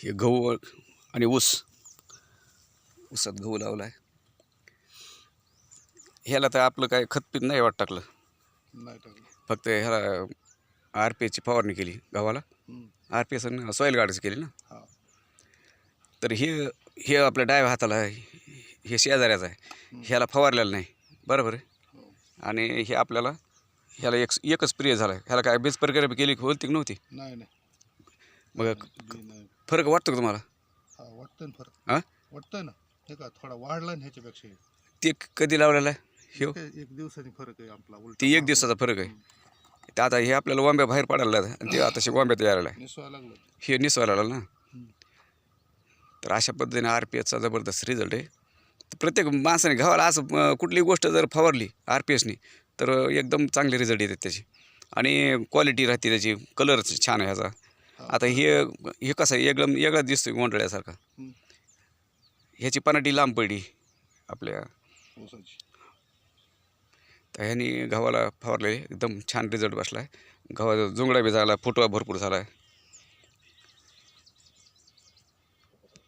हे गहू आणि ऊस. ऊसात गहू लावला आहे ह्याला तर आपलं काय खतपीत नाही वाट टाकलं. नाही टाकलं. फक्त ह्याला आर पी एची फवारणी केली गव्हाला. आर पी एस सॉईल गार्डच केली ना. तर हे हे आपल्या डाव्या हाताला. हे शेजाऱ्याचं आहे. ह्याला फवारलेलं नाही. बरोबर आहे? हो. आणि हे आपल्याला ह्याला एक एकच प्रिय झाला ह्याला काय बेस प्रक्रिया केली होती की नव्हती? नाही मग. फरक वाटतो का तुम्हाला? हा ना फरक. हां? ना. हे का थोडा वाढला ना ह्याच्यापेक्षा. ते कधी लावलेलं आहे? हे काय एक दिवसांनी फरक आहे आपला उलटा ती एक दिवसाचा फरक आहे. ते आता हे आपल्याला वांब्या बाहेर पडायला लागलं आणि ते आता वांब्यात यायला आहे निसवायला लागलं. हे निसवायला लागलं ना. तर अशा पद्धतीने आर पी एसचा जबरदस्त रिझल्ट आहे. तर प्रत्येक माणसाने गावाला असं अं, कुठली गोष्ट जर फवारली आर पी एसनी तर एकदम चांगले रिझल्ट येतात त्याची. आणि क्वालिटी राहते त्याची. कलर छान आहे ह्याचा आता हे हे कसं आहे? एकदम वेगळा दिसतोय गोंधळ्यासारखा. हम्म. ह्याची पनाटी लांब पडली आपल्या. तर ह्यानी गव्हाला फवारले एकदम छान रिझल्ट बसला आहे गव्हाचा जुंगडा बी झाला फुटवा भरपूर झाला आहे